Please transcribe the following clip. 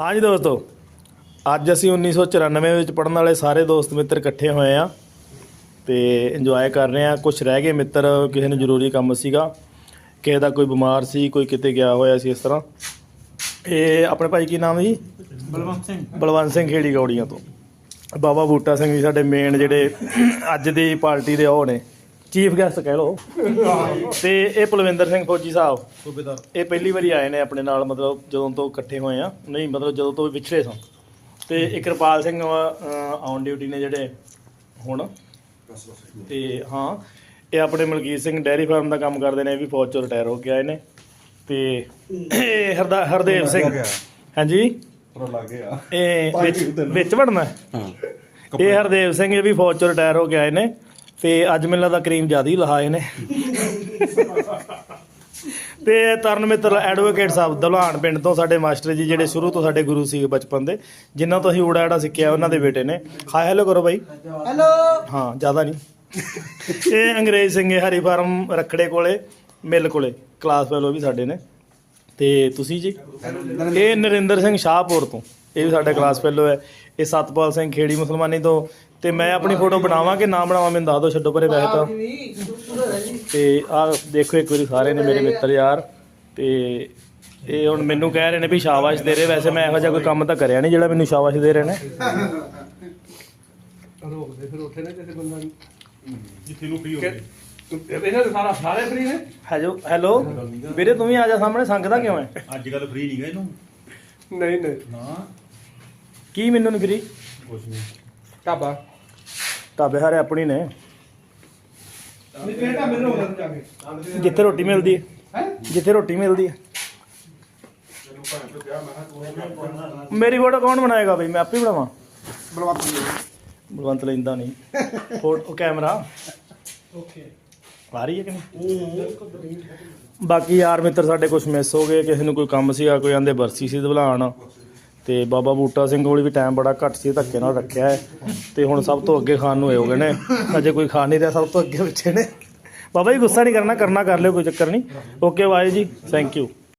ਹਾਂਜੀ ਦੋਸਤੋ ਅੱਜ ਅਸੀਂ 1994 ਵਿੱਚ ਪੜਨ ਵਾਲੇ ਸਾਰੇ ਦੋਸਤ ਮਿੱਤਰ ਇਕੱਠੇ ਹੋਏ ਆ ਤੇ ਇੰਜੋਏ ਕਰ ਰਹੇ ਆ ਕੁਝ ਰਹਿ ਗਏ ਮਿੱਤਰ ਕਿਸੇ ਨੂੰ ਜ਼ਰੂਰੀ ਕੰਮ ਸੀਗਾ ਕਿਸੇ ਦਾ ਕੋਈ ਬਿਮਾਰ ਸੀ ਕੋਈ ਕਿਤੇ ਗਿਆ ਹੋਇਆ ਸੀ ਇਸ ਤਰ੍ਹਾਂ। ਇਹ ਆਪਣੇ ਭਾਈ ਕੀ ਨਾਮ ਜੀ? ਬਲਵੰਤ ਸਿੰਘ। ਬਲਵੰਤ ਸਿੰਘ ਖੇੜੀ ਗੌੜੀਆਂ ਤੋਂ। ਬਾਬਾ ਬੂਟਾ ਸਿੰਘ ਜੀ ਸਾਡੇ ਮੇਨ ਜਿਹੜੇ ਅੱਜ ਦੀ ਪਾਰਟੀ ਦੇ ਉਹ ਨੇ। ਚੀਫ ਗੈਸਟ ਕਹਿ ਲਓ। ਤੇ ਇਹ ਪਲਵਿੰਦਰ ਸਿੰਘ ਫੌਜੀ ਸਾਹਿਬ ਸੂਬੇਦਾਰ। ਇਹ ਪਹਿਲੀ ਵਾਰੀ ਆਏ ਨੇ ਆਪਣੇ ਨਾਲ ਮਤਲਬ ਜਦੋਂ ਤੋਂ ਇਕੱਠੇ ਹੋਏ ਆ। ਨਹੀਂ ਮਤਲਬ ਜਦੋਂ ਤੋਂ ਵਿਛੜੇ ਸਾਂ। ਤੇ ਇੱਕ ਕਿਰਪਾਲ ਸਿੰਘ ਔਨ ਡਿਊਟੀ ਨੇ ਜਿਹੜੇ ਹੁਣ। ਤੇ ਹਾਂ ਇਹ ਆਪਣੇ ਮਲਕੀਤ ਸਿੰਘ ਡੈਰੀ ਫਾਰਮ ਦਾ ਕੰਮ ਕਰਦੇ ਨੇ ਇਹ ਵੀ ਫੌਜ ਚੋਂ ਰਿਟਾਇਰ ਹੋ ਕੇ ਆਏ ਨੇ। ਤੇ ਇਹ ਹਰਦਾ ਹਰਦੇਵ ਸਿੰਘ। ਹਾਂਜੀ? ਪਰ ਲੱਗ ਗਿਆ। ਇਹ ਵਿੱਚ ਵਿੱਚ ਵੜਨਾ? ਹਾਂ। ਇਹ ਹਰਦੇਵ ਸਿੰਘ ਇਹ ਵੀ ਫੌਜ ਚੋਂ ਰਿਟਾਇਰ ਹੋ ਕੇ ਆਏ ਨੇ। ਤੇ ਅੱਜ ਮੈਨੂੰ ਲੱਗਦਾ ਕਰੀਮ ਜ਼ਿਆਦਾ ਹੀ ਲਹਾਏ ਨੇ। ਤੇ ਤਰਨ ਮਿੱਤਰ ਐਡਵੋਕੇਟ ਸਾਹਿਬ ਦਲਹਾਨ ਪਿੰਡ ਤੋਂ ਸਾਡੇ ਮਾਸਟਰ ਜੀ ਜਿਹੜੇ ਸ਼ੁਰੂ ਤੋਂ ਸਾਡੇ ਗੁਰੂ ਸੀ ਬਚਪਨ ਦੇ ਜਿਨ੍ਹਾਂ ਤੋਂ ਅਸੀਂ ਊੜਾ ਐੜਾ ਸਿੱਖਿਆ ਉਹਨਾਂ ਦੇ ਬੇਟੇ ਨੇ। ਹਾਏ ਹੈਲੋ ਕਰੋ ਬਾਈ। ਹੈਲੋ ਹਾਂ ਜ਼ਿਆਦਾ ਨਹੀਂ। ਇਹ ਅੰਗਰੇਜ਼ ਸਿੰਘ ਇਹ ਹਰੀ ਫਾਰਮ ਰਖੜੇ ਕੋਲੇ ਮਿਲ ਕੋਲੇ ਕਲਾਸ ਫੈਲੋ ਵੀ ਸਾਡੇ ਨੇ। ਤੇ ਤੁਸੀਂ ਜੀ। ਇਹ ਨਰਿੰਦਰ ਸਿੰਘ ਸ਼ਾਹਪੁਰ ਤੋਂ। ਇਹ ਵੀ ਸਾਡਾ ਕਲਾਸ ਫੈਲੋ ਹੈ। ਇਹ ਸਤਪਾਲ ਸਿੰਘ ਖੇੜੀ ਮੁਸਲਮਾਨੀ ਤੋਂ। ਤੇ ਮੈਂ ਆਪਣੀ ਫੋਟੋ ਬਣਾਵਾਂ ਕਿ ਨਾ ਬਣਾਵਾਂ ਮੈਨੂੰ ਦੱਸ ਦਿਓ ਛੱਡੋ ਪਰੇ ਵੈਸੇ ਤਾਂ। ਤੇ ਆਹ ਦੇਖੋ ਇੱਕ ਵਾਰੀ ਸਾਰੇ ਨੇ ਮੇਰੇ ਮਿੱਤਰ ਯਾਰ। ਤੇ ਇਹ ਹੁਣ ਮੈਨੂੰ ਕਹਿ ਰਹੇ ਨੇ ਵੀ ਸ਼ਾਬਾਸ਼ ਦੇ ਰਹੇ। ਵੈਸੇ ਮੈਂ ਇਹੋ ਜਿਹਾ ਕੋਈ ਕੰਮ ਤਾਂ ਕਰਿਆ ਨਹੀਂ ਜਿਹੜਾ ਮੈਨੂੰ ਸ਼ਾਬਾਸ਼ ਦੇ ਰਹੇ ਨੇ। ਰੋਕਦੇ ਫਿਰ ਉੱਥੇ ਨਾ ਕਿਸੇ ਬੰਦਾ ਨੂੰ ਜਿੱਥੇ ਨੂੰ ਫ੍ਰੀ ਹੋ ਗਏ ਇਹਨਾਂ ਦੇ ਸਾਰਾ ਸਾਰੇ ਫਰੀ ਨੇ ਹੈਲੋ ਹੈਲੋ। ਵੀਰੇ ਤੂੰ ਵੀ ਆ ਜਾ ਸਾਹਮਣੇ। ਸੰਗਦਾ ਕਿਉਂ ਹੈ ਅੱਜ ਕੱਲ ਫ੍ਰੀ ਨਹੀਂ ਗਏ ਇਹਨੂੰ। ਨਹੀਂ ਨਹੀਂ। ਨਾ ਕੀ ਮੈਨੂੰ ਨਹੀਂ ਫਰੀ ਕੁਛ ਨਹੀਂ ਢਾਬਾ। ਢਾਬੇ ਹਾਰੇ ਆਪਣੀ ਨੇ। ਨਹੀਂ ਕਿਹੜਾ ਢਾਬੇ ਨੂੰ ਹੋਣਾ ਜਾ ਕੇ। ਜਿੱਥੇ ਰੋਟੀ ਮਿਲਦੀ ਹੈ। ਹੈ? ਜਿੱਥੇ ਰੋਟੀ ਮਿਲਦੀ ਹੈ। ਮੇਰੀ ਫੋਟੋ ਕੌਣ ਬਣਾਏਗਾ ਬਈ? ਮੈਂ ਆਪੇ ਹੀ ਬਣਾਵਾਂ। ਬਲਵੰਤ ਬਲਵੰਤ ਲੈਂਦਾ ਨਹੀਂ। Photo camera. ਓਕੇ। ਆ ਰਹੀ ਹੈ ਕਿ ਨਹੀਂ? ਬਾਕੀ ਯਾਰ ਮਿੱਤਰ ਸਾਡੇ ਕੁਝ ਮਿਸ ਹੋ ਗਏ। ਕਿਸੇ ਨੂੰ ਕੋਈ ਕੰਮ ਸੀਗਾ ਕੋਈ ਆਂਦੇ ਬਰਸੀ ਸੀ ਦਵਲਾਣ ਤੇ ਬਾਬਾ ਬੂਟਾ ਸਿੰਘ ਕੋਲ ਵੀ ਟਾਈਮ ਬੜਾ ਘੱਟ ਸੀ, ਧੱਕੇ ਨਾਲ ਰੱਖਿਆ ਹੈ। ਤੇ ਹੁਣ ਸਭ ਤੋਂ ਅੱਗੇ ਖਾਣ ਨੂੰ ਇਹ ਹੋ ਗਏ ਨੇ। ਅਜੇ ਕੋਈ ਖਾ ਨਹੀਂ ਰਿਹਾ, ਸਭ ਤੋਂ ਅੱਗੇ ਬੱਚੇ ਨੇ। ਬਾਬਾ ਜੀ, ਗੁੱਸਾ ਨਹੀਂ ਕਰਨਾ ਕਰਨਾ ਕਰ ਲਿਓ, ਕੋਈ ਚੱਕਰ ਨਹੀਂ। ਓਕੇ ਬਾਏ ਜੀ ਥੈਂਕ ਯੂ